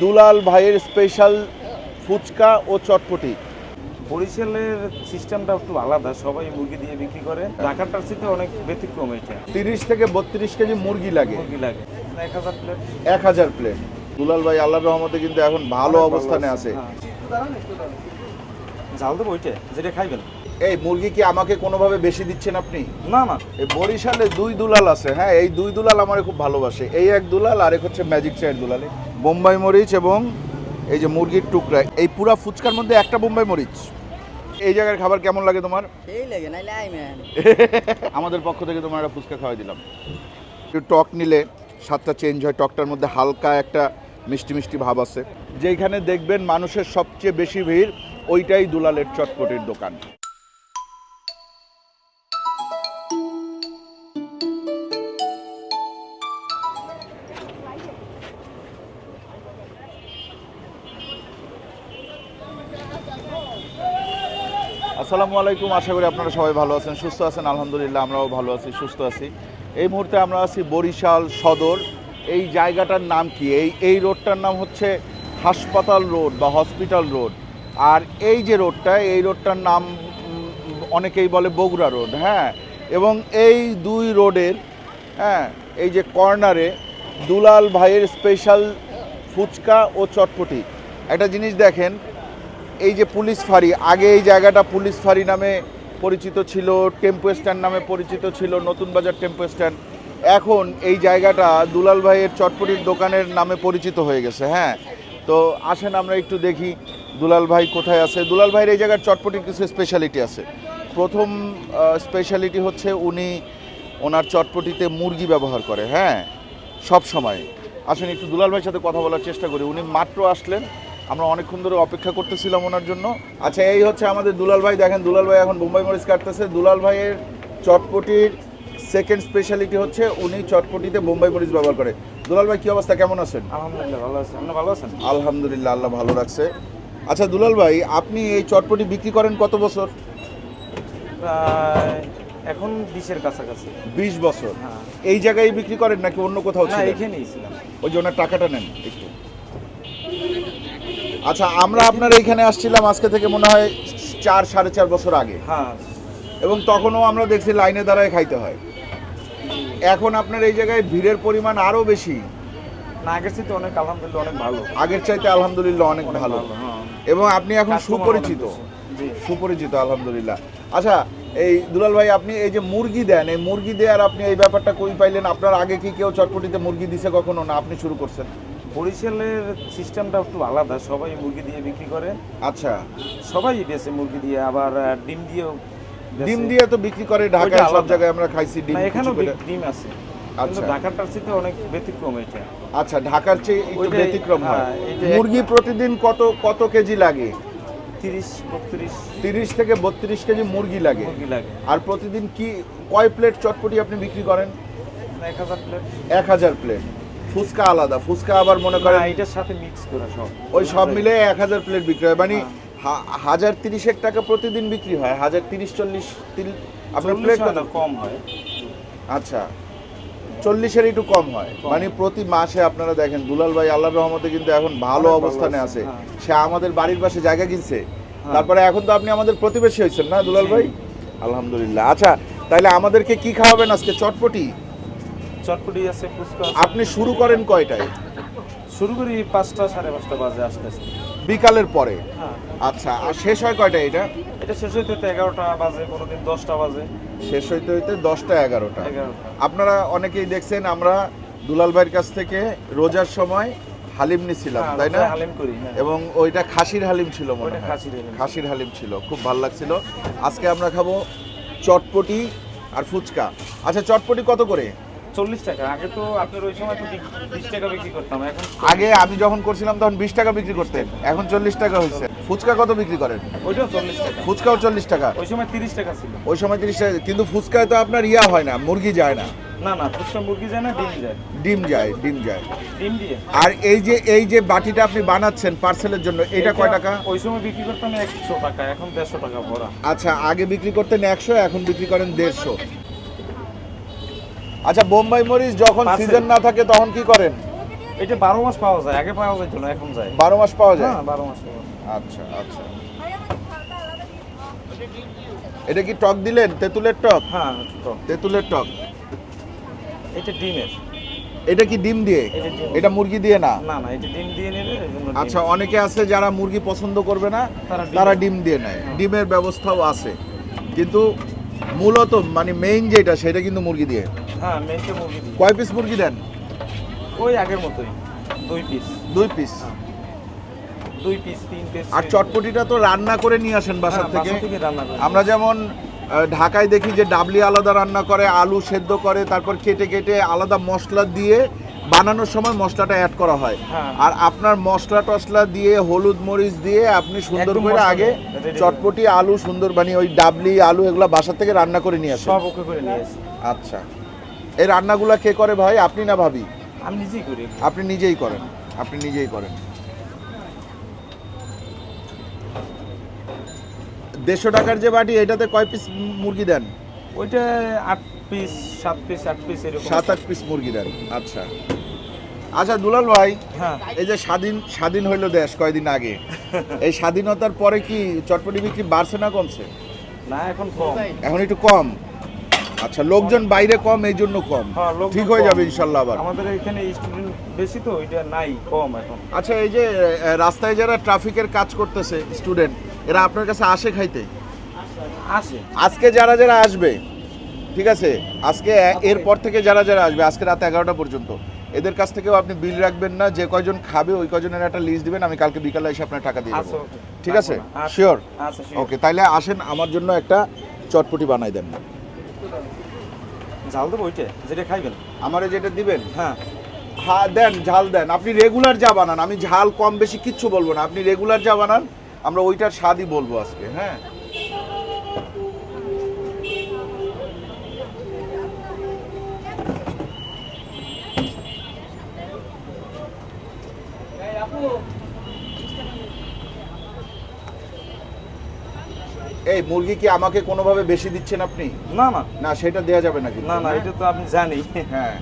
দুলাল ভাইয়ের স্পেশাল ফুচকা ও চটপটি। বরিশালের সিস্টেমটা একটু আলাদা সবাই মুরগি দিয়ে বিক্রি করে। ঢাকাটার সাথে অনেক ব্যতিক্রম এটা। তিরিশ থেকে বত্রিশ কেজি মুরগি লাগে। মুরগি লাগে। এক হাজার প্লেট এক হাজার প্লেট দুলাল ভাই আল্লাহ রহমতে কিন্তু এখন ভালো অবস্থানে আছে। হ্যাঁ। ঝাল দেবো ওইটা যেটা খাইবেন। এই মুরগি কি আমাকে কোনোভাবে বেশি দিচ্ছেন আপনি? না না। এই বরিশালে দুই দুলাল আছে হ্যাঁ? এই দুই দুলাল আমার খুব ভালোবাসে। এই এক দুলাল আর এক হচ্ছে ম্যাজিক চায়ের দুলাল। বোম্বাই মরিচ এবং এই যে মুরগির টুকরা এই পুরা ফুচকার মধ্যে একটা বোম্বাই মরিচ। এই জায়গার খাবার কেমন লাগে তোমার? সেই লাগে নাইলে আই ম্যান আমাদের পক্ষ থেকে তোমার একটা ফুচকা খাওয়াই দিলাম। একটু টক নিলে স্বাদটা চেঞ্জ হয় টকটার মধ্যে হালকা একটা মিষ্টি মিষ্টি ভাব আছে। যেখানে দেখবেন মানুষের সবচেয়ে বেশি ভিড় ওইটাই দুলালের চটপটির দোকান। আসসালামু আলাইকুম। আশা করি আপনারা সবাই ভালো আছেন, সুস্থ আছেন। আলহামদুলিল্লাহ, আমরাও ভালো আছি, সুস্থ আছি। এই মুহূর্তে আমরা আছি বরিশাল সদর। এই জায়গাটার নাম কি? এই এই রোডটার নাম হচ্ছে হাসপাতাল রোড বা হসপিটাল রোড। আর এই যে রোডটা, এই রোডটার নাম অনেকেই বলে বগুড়া রোড হ্যাঁ? এবং এই দুই রোডের হ্যাঁ এই যে কর্নারে দুলাল ভাইয়ের স্পেশাল ফুচকা ও চটপটি। একটা জিনিস দেখেন এই যে পুলিশ ফাঁড়ি, আগে এই জায়গাটা পুলিশ ফাঁড়ি নামে পরিচিত ছিল, টেম্পো স্ট্যান্ড নামে পরিচিত ছিল, নতুন বাজার টেম্পো স্ট্যান্ড। এখন এই জায়গাটা দুলাল ভাইয়ের চটপটির দোকানের নামে পরিচিত হয়ে গেছে হ্যাঁ। তো আসেন আমরা একটু দেখি দুলাল ভাই কোথায় আছে। দুলাল ভাইয়ের এই জায়গার চটপটির কিছু স্পেশালিটি আছে। প্রথম স্পেশালিটি হচ্ছে উনি ওনার চটপটিতে মুরগি ব্যবহার করে হ্যাঁ সব সময় আসেন একটু দুলাল ভাইয়ের সাথে কথা বলার চেষ্টা করি। উনি মাত্র আসলেন আমরা অনেকক্ষণ ধরে অপেক্ষা করতেছিলাম ওনার জন্য। আচ্ছা এই হচ্ছে আমাদের দুলাল ভাই। দেখেন দুলাল ভাই এখন বোম্বাই মরিচ কাটতেছে। দুলাল ভাইয়ের চটপটির সেকেন্ড স্পেশালিটি হচ্ছে উনি চটপটিতে বোম্বাই মরিচ ব্যবহার করে। দুলাল ভাই কি অবস্থা? কেমন আছেন? আলহামদুলিল্লাহ ভালো আছেন আপনি ভালো আছেন? আলহামদুলিল্লাহ আল্লাহ ভালো রাখছে। আচ্ছা দুলাল ভাই আপনি এই চটপটি বিক্রি করেন কত বছর? এখন বিশের কাছাকাছি। বিশ বছর। হ্যাঁ। এই জায়গায় বিক্রি করেন নাকি অন্য কোথাও ছিল এখানেই ছিলাম। ওই যে ওনার টাকাটা নেন একটু। আচ্ছা আমরা আপনার এইখানে আসছিলাম আজকে থেকে মনে হয় চার সাড়ে চার বছর আগে। হ্যাঁ। এবং তখনও আমরা দেখছি লাইনে দাঁড়ায় খাইতে হয়। এখন আপনার এই জায়গায় ভিড়ের পরিমাণ আরও বেশি। না আগের চেয়ে অনেক আলহামদুলিল্লাহ অনেক ভালো। আগের চাইতে আলহামদুলিল্লাহ অনেক ভালো। হ্যাঁ। এবং আপনি এখন সুপরিচিত। সুপরিচিত আলহামদুলিল্লাহ। আচ্ছা এই দুলাল ভাই আপনি এই যে মুরগি দেন এই মুরগি দেওয়ার আপনি এই ব্যাপারটা কই পাইলেন? আপনার আগে কি কেউ চটপটিতে মুরগি দিছে কখনো না? আপনি শুরু করছেন। বরিশালের সিস্টেমটা একটু আলাদা। সবাই মুরগি দিয়ে বিক্রি করে। আচ্ছা। সবাই বেছে মুরগি দিয়ে আবার ডিম দিয়েও ডিম দিয়ে তো বিক্রি করে ঢাকায় সব। জায়গায় আমরা খাইছি ডিম এখানেও ডিম আছে। আচ্ছা। ঢাকাটার সাথে অনেক ব্যতিক্রম এটা। আচ্ছা ঢাকার চেয়ে একটু ব্যতিক্রম হয়। হ্যাঁ, মুরগি প্রতিদিন কত কত কেজি লাগে? তিরিশ থেকে বত্রিশ কেজি মুরগি লাগে। মুরগি লাগে। আর প্রতিদিন কি কয় প্লেট চটপটি আপনি বিক্রি করেন? এক হাজার প্লেট। এক হাজার প্লেট। ফুচকা আলাদা ফুচকা আবার মনে করেন এটার সাথে মিক্স করে সব। ওই সব মিলে এক হাজার প্লেট বিক্রি হয়। মানে হ্যাঁ। হাজার তিরিশেক টাকা প্রতিদিন বিক্রি হয় হাজার তিরিশ চল্লিশ আপনার প্লেট কত? কম হয়। আচ্ছা চল্লিশের একটু কম হয়। মানে প্রতি মাসে আপনারা দেখেন দুলাল ভাই আল্লাহ রহমতে কিন্তু এখন ভালো অবস্থানে আছে, আছে। হ্যাঁ। সে আমাদের বাড়ির পাশে জায়গা কিনছে। হ্যাঁ। তারপরে এখন তো আপনি আমাদের প্রতিবেশী হয়েছেন না দুলাল ভাই? আলহামদুলিল্লাহ। আচ্ছা তাহলে আমাদেরকে কি খাওয়াবেন আজকে? চটপটি? চটপটি আছে ফুচকা আপনি শুরু করেন কয়টায়? শুরু করি পাঁচটা সাড়ে পাঁচটা বাজে আস্তে আস্তে। বিকালের পরে? হ্যাঁ। আচ্ছা আর শেষ হয় কয়টায় এটা? এটা শেষ হইতে হইতে এগারোটা বাজে কোনোদিন দশটা বাজে। শেষ হইতে হইতে দশটা এগারোটা। আপনারা অনেকেই দেখছেন আমরা দুলাল ভাইয়ের কাছ থেকে রোজার সময় হালিম নিছিলাম হ্যাঁ, তাই না? হালিম করি হ্যাঁ। এবং ওইটা খাসির হালিম ছিল মনে হয়। খাসির হালিম ছিল খুব ভালো লাগছিল। আজকে আমরা খাব চটপটি আর ফুচকা। আচ্ছা চটপটি কত করে? চল্লিশ টাকা। আগে তো আপনার ওই সময় তো বিশ টাকা বিক্রি করতাম এখন আগে আমি যখন করছিলাম তখন বিশ টাকা বিক্রি করতেন এখন চল্লিশ টাকা হয়েছে। ফুচকা কত বিক্রি করেন? ওইটাও চল্লিশ টাকা। ফুচকাও চল্লিশ টাকা। ওই সময় তিরিশ টাকা ছিল। ওই সময় তিরিশ টাকা কিন্তু ফুচকায় তো আপনার ইয়া হয় না মুরগি যায় না। না না ফুচকা মুরগি যায় না ডিম যায়। ডিম যায় ডিম যায়। ডিম দিয়ে। আর এই যে এই যে বাটিটা আপনি বানাচ্ছেন পার্সেলের জন্য এটা কয় টাকা? ওই সময় বিক্রি করতাম একশো টাকা এখন দেড়শো টাকা ভরা। আচ্ছা আগে বিক্রি করতেন একশো এখন বিক্রি করেন দেড়শো। আচ্ছা বোম্বাই মরিচ যখন সিজন না থাকে তখন কি করেন? এটা বারো মাস পাওয়া যায় আগে পাওয়া যেত না এখন যায়। বারো মাস পাওয়া যায়? হ্যাঁ বারো মাস পাওয়া আচ্ছা আচ্ছা। এটা কি টক দিলেন? তেঁতুলের টক? হ্যাঁ তেঁতুলের টক। এটা ডিমের। এটা কি ডিম দিয়ে? এটা মুরগি দিয়ে না? না না এটা ডিম দিয়ে ডিম। আচ্ছা অনেকে আছে যারা মুরগি পছন্দ করবে না তারা ডিম দিয়ে নেয়। ডিমের ব্যবস্থাও আছে। কিন্তু মূলত মানে মেইন যেটা সেটা কিন্তু মুরগি দিয়ে। হ্যাঁ মুরগি দিই কয় পিস মুরগি দেন? ওই আগের মতোই দুই পিস দুই পিস দুই পিস তিন পিস আর চটপটিটা তো রান্না করে নিয়ে আসেন বাসা হ্যাঁ, থেকে। বাসা থেকে আমরা যেমন ঢাকায় দেখি যে ডাবলি আলাদা রান্না করে আলু সেদ্ধ করে তারপর কেটে কেটে আলাদা মশলা দিয়ে বানানোর সময় মশলাটা অ্যাড করা হয়। হ্যাঁ। আর আপনার মশলা টসলা দিয়ে হলুদ মরিচ দিয়ে আপনি সুন্দর করে আগে চটপটি আলু সুন্দর মানে ওই ডাবলি আলু এগুলো বাসা থেকে রান্না করে নিয়ে আসেন। সব ওকে করে নিয়ে আসি। আচ্ছা। এই রান্নাগুলো কে করে ভাই? আপনি না ভাবি? আমি নিজেই করি আপনি নিজেই করেন। আপনি নিজেই করেন। দেড়শো টাকার যে বাটি এটাতে কয় পিস মুরগি দেন? ওইটা আট পিস সাত পিস আট পিস এরকম। সাত আট পিস মুরগি দেন। আচ্ছা। আচ্ছা দুলাল ভাই হ্যাঁ। এই যে স্বাধীন স্বাধীন হইল দেশ কয়দিন আগে এই স্বাধীনতার পরে কি চটপটি বিক্রি বাড়ছে না কমছে? না এখন কম। এখন একটু কম। আচ্ছা লোকজন বাইরে কম এই জন্য কম। হ্যাঁ, ঠিক হয়ে যাবে ইনশাল্লাহ আবার। আমাদের এখানে স্টুডেন্ট বেশি তো এটা নাই কম এখন। আচ্ছা এই যে রাস্তায় যারা ট্রাফিকের কাজ করতেছে স্টুডেন্ট এরা আপনার কাছে আসে খাইতে? আসে। আজকে যারা যারা আসবে ঠিক আছে? আজকে এ- এরপর থেকে যারা যারা আসবে আজকে রাত এগারোটা পর্যন্ত এদের কাছ থেকেও আপনি বিল রাখবেন না যে কয়জন খাবে ওই কয়জনের একটা লিস্ট দিবেন আমি কালকে বিকালে এসে আপনার টাকা দিয়ে আচ্ছা, দেবো। ঠিক আছে? আচ্ছা, শিওর আচ্ছা ওকে তাইলে আসেন আমার জন্য একটা চটপটি বানাই দেন। ঝাল দেবো ওইটা যেটা খাইবেন। আমারে যেটা দিবেন? হ্যাঁ। হ্যাঁ দেন ঝাল দেন। আপনি রেগুলার যা বানান। আমি ঝাল কম বেশি কিচ্ছু বলব না। আপনি রেগুলার যা বানান আমরা ওইটার স্বাদই বলব আজকে হ্যাঁ? এই মুরগি কি আমাকে কোনোভাবে বেশি দিচ্ছেন আপনি? না না। না সেটা দেওয়া যাবে না না না হ্যাঁ? এটা তো আপনি জানি। হ্যাঁ।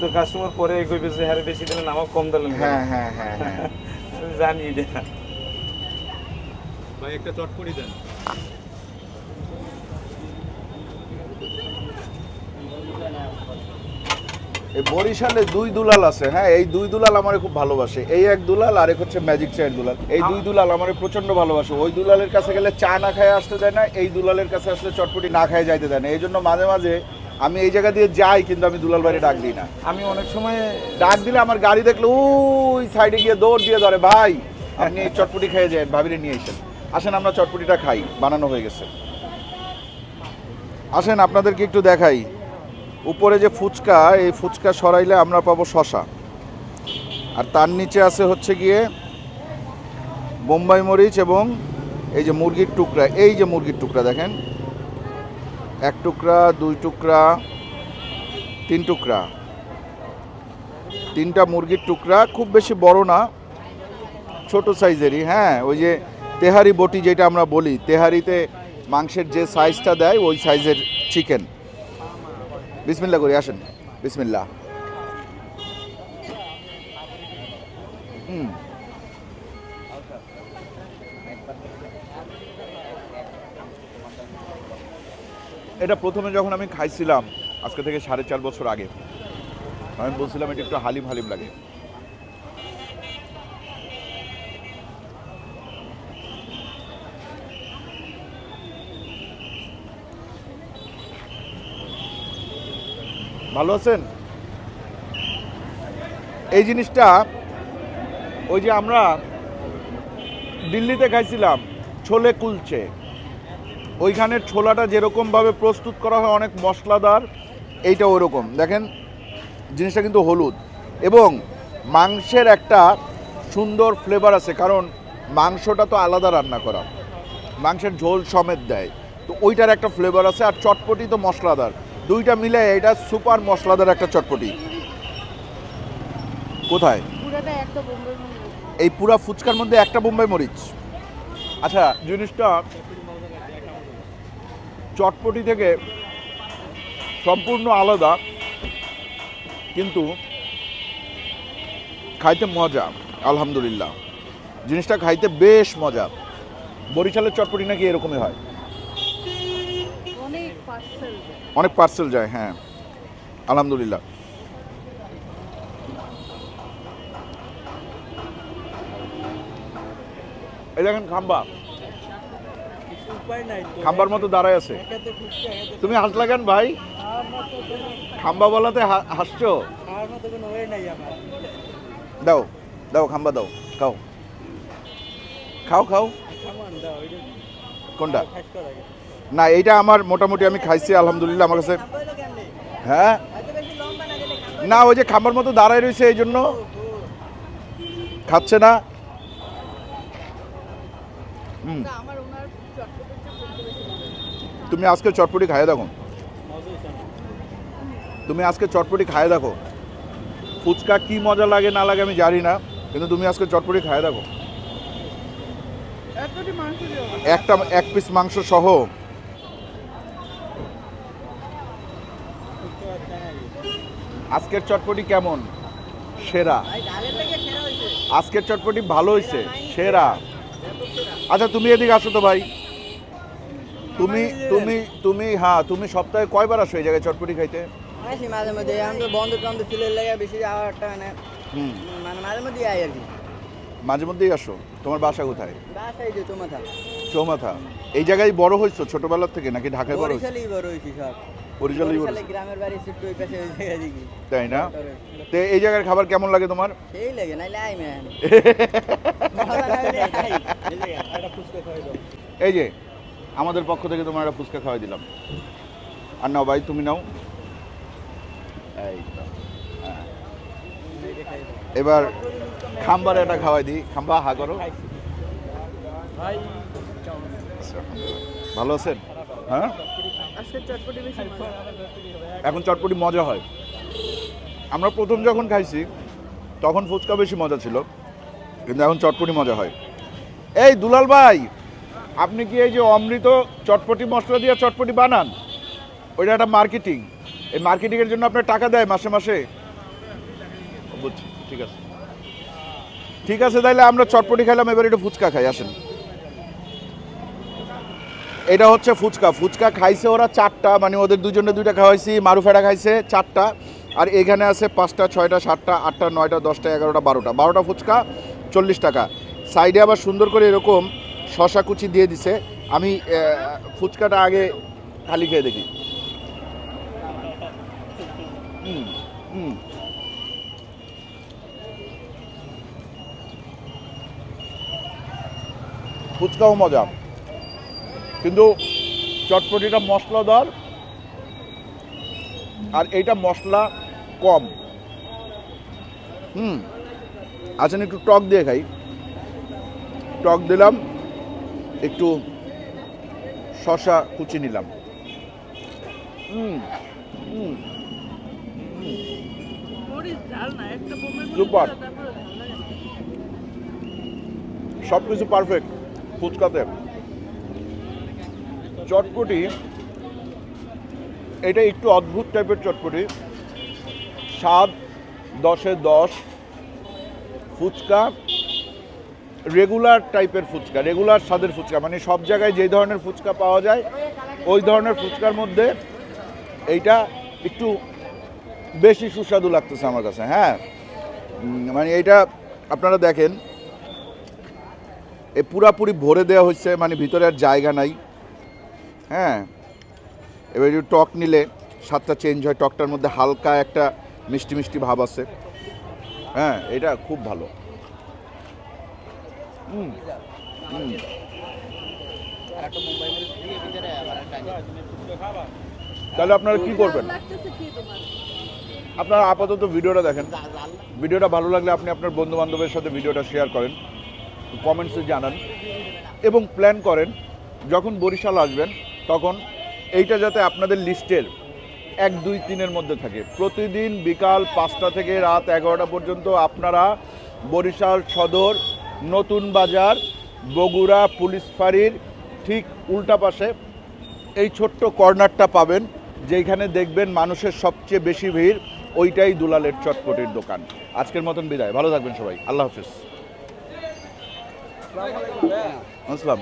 তো কাস্টমার পরে কইবে যে হারে বেশি দিলেন আমাকে কম দিলেন হ্যাঁ হ্যাঁ হ্যাঁ হ্যাঁ। আমি জানি এটা। ভাই একটা চটপটি দেন। এই বরিশালে দুই দুলাল আছে হ্যাঁ এই দুই দুলাল আমারে খুব ভালোবাসে। এই এক দুলাল আর এক হচ্ছে ম্যাজিক চায়ের দুলাল। এই দুই দুলাল আমারে প্রচণ্ড ভালোবাসে। ওই দুলালের কাছে গেলে চা না খায় আসতে দেয় না এই দুলালের কাছে আসলে চটপটি না খায় যাইতে দেয় না। এই জন্য মাঝে মাঝে আমি এই জায়গা দিয়ে যাই কিন্তু আমি দুলাল বাড়ি ডাক দিই না। আমি অনেক সময় ডাক দিলে আমার গাড়ি দেখলে ওই সাইডে গিয়ে দৌড় দিয়ে ধরে ভাই আপনি এই চটপটি খেয়ে যান ভাবিরে নিয়ে এসেন আসেন আমরা চটপটিটা খাই বানানো হয়ে গেছে। আসেন আপনাদেরকে একটু দেখাই। উপরে যে ফুচকা, এই ফুচকা সরাইলে আমরা পাবো শশা। আর তার নিচে আছে হচ্ছে গিয়ে বোম্বাই মরিচ এবং এই যে মুরগির টুকরা। এই যে মুরগির টুকরা দেখেন। এক টুকরা, দুই টুকরা, তিন টুকরা। তিনটা মুরগির টুকরা, খুব বেশি বড় না, ছোট সাইজেরই। হ্যাঁ ওই যে তেহারি বটি যেটা আমরা বলি, তেহারিতে মাংসের যে সাইজটা দেয়, ওই সাইজের চিকেন বিসমিল্লা করি, আসেন। বিসমিল্লা হুম। এটা প্রথমে যখন আমি খাইছিলাম, আজকে থেকে সাড়ে চার বছর আগে, আমি বলছিলাম এটা একটু হালিম হালিম লাগে। ভালো আছেন? এই জিনিসটা, ওই যে আমরা দিল্লিতে খাইছিলাম, ছোলে কুলছে ওইখানের ছোলাটা যেরকমভাবে প্রস্তুত করা হয়, অনেক মশলাদার, এইটা ওরকম দেখেন, জিনিসটা কিন্তু হলুদ। এবং মাংসের একটা সুন্দর ফ্লেভার আছে, কারণ মাংসটা তো আলাদা রান্না করা। মাংসের ঝোল সমেত দেয়। তো ওইটার একটা ফ্লেভার আছে, আর চটপটি তো মশলাদার। দুইটা মিলে এটা সুপার মশলাদার একটা চটপটি। কোথায়? এই পুরা ফুচকার মধ্যে একটা বোম্বাই মরিচ। আচ্ছা জিনিসটা চটপটি থেকে সম্পূর্ণ আলাদা কিন্তু খাইতে মজা আলহামদুলিল্লাহ। জিনিসটা খাইতে বেশ মজা। বরিশালের চটপটি নাকি এরকমই হয় অনেক পার্সেল অনেক পার্সেল যায় হ্যাঁ। আলহামদুলিল্লাহ। এই দেখেন খাম্বা। খাম্বার মতো দাঁড়ায় আছে। তুমি হাসলা কেন ভাই? খাম্বা বলাতে হাসছো? দাও দাও খাম্বা দাও, খাও। খাও খাও। কোনটা? না এইটা আমার মোটামুটি আমি খাইছি আলহামদুলিল্লাহ আমার কাছে হ্যাঁ? না ওই যে খাম্বার মতো দাঁড়ায় রয়েছে এই জন্য খাচ্ছে না। হুম। তুমি আজকে চটপটি খাইয়ে দেখো। তুমি আজকে চটপটি খাইয়ে দেখো। ফুচকা কি মজা লাগে না লাগে আমি জানি না কিন্তু তুমি আজকে চটপটি খাইয়ে দেখো। একটা এক পিস মাংস সহ। আজকের চটপটি কেমন? সেরা। আজকের চটপটি ভালো হয়েছে সেরা। আচ্ছা তুমি এদিকে আসো তো ভাই। তুমি তুমি তুমি হ্যাঁ তুমি সপ্তাহে কয়বার আসো এই জায়গায় চটপটি খাইতে? আসি মাঝে মধ্যে আমি তো বন্ধ টন্ধ ছিল লেগে বেশি যাওয়ার একটা মানে মানে মাঝে মধ্যে আই আর কি। মাঝে মধ্যেই আসো। তোমার বাসা কোথায়? যে চৌমাথা। এই জায়গায় বড় হয়েছো ছোটবেলার থেকে নাকি ঢাকায় বড় হয়েছো বড় হয়েছি সব। বরিশালেই বরিশালে গ্রামের বাড়ি শিফট ওই পাশে ওই জায়গা দিকে তাই না? তো এই জায়গার খাবার কেমন লাগে তোমার? সেই লাগে নাইলে আই ম্যান এই যে আমাদের পক্ষ থেকে তোমার একটা ফুচকা খাওয়াই দিলাম। আর নাও ভাই তুমি নাও। এই হ্যাঁ। এবার খাম্বার একটা খাওয়াই দিই। খাম্বা হা করো। ভাই আচ্ছা। ভালো আছেন? হ্যাঁ? এখন চটপটি মজা হয়। আমরা প্রথম যখন খাইছি, তখন ফুচকা বেশি মজা ছিল, কিন্তু এখন চটপটি মজা হয়। এই দুলাল ভাই, আপনি কি এই যে অমৃত চটপটি মশলা দিয়ে চটপটি বানান? ওইটা একটা মার্কেটিং এই মার্কেটিংয়ের জন্য আপনার টাকা দেয় মাসে মাসে? বুঝছি, ঠিক আছে। ঠিক আছে তাহলে আমরা চটপটি খাইলাম, এবার একটু ফুচকা খাই, আসেন। এটা হচ্ছে ফুচকা। ফুচকা খাইছে ওরা চারটা মানে ওদের দুজনে দুইটা খাওয়াইছি মারুফেড়া খাইছে চারটা, আর এখানে আছে পাঁচটা, ছয়টা, সাতটা, আটটা, নয়টা, দশটা, এগারোটা, বারোটা। বারোটা ফুচকা, চল্লিশ টাকা। সাইডে আবার সুন্দর করে এরকম শশা কুচি দিয়ে দিছে। আমি ফুচকাটা আগে খালি খেয়ে দেখি। ফুচকাও মজা। কিন্তু চটপটিটা মশলাদার আর এইটা মশলা কম। হুম আচ্ছা একটু টক দিয়ে খাই। টক দিলাম, একটু শশা কুচি নিলাম। লাগে সব কিছু পারফেক্ট, ফুচকাতে। চটপটি, এটা একটু অদ্ভুত টাইপের চটপটি। স্বাদ দশে দশ, ফুচকা রেগুলার টাইপের ফুচকা রেগুলার স্বাদের ফুচকা মানে সব জায়গায় যে ধরনের ফুচকা পাওয়া যায়, ওই ধরনের ফুচকার মধ্যে এইটা একটু বেশি সুস্বাদু লাগতেছে আমার কাছে হ্যাঁ। মানে এইটা আপনারা দেখেন, এ পুরাপুরি ভরে দেওয়া হচ্ছে মানে ভিতরে আর জায়গা নাই। হ্যাঁ। এবার একটু টক নিলে স্বাদটা চেঞ্জ হয়, টকটার মধ্যে হালকা একটা মিষ্টি মিষ্টি ভাব আছে। হ্যাঁ এটা খুব ভালো। তাহলে আপনারা কি করবেন? আপনারা আপাতত ভিডিওটা দেখেন। ভিডিওটা ভালো লাগলে আপনি আপনার বন্ধু বান্ধবের সাথে ভিডিওটা শেয়ার করেন কমেন্টসে জানান এবং প্ল্যান করেন, যখন বরিশাল আসবেন তখন এইটা যাতে আপনাদের লিস্টের এক দুই তিনের মধ্যে থাকে। প্রতিদিন বিকাল পাঁচটা থেকে রাত এগারোটা পর্যন্ত আপনারা বরিশাল সদর নতুন বাজার বগুড়া পুলিশ ফাঁড়ির ঠিক উল্টা পাশে এই ছোট্ট কর্নারটা পাবেন যেখানে দেখবেন মানুষের সবচেয়ে বেশি ভিড় ওইটাই দুলালের চটপটির দোকান। আজকের মতন বিদায়। ভালো থাকবেন সবাই। আল্লাহ হাফিজ। আসসালাম।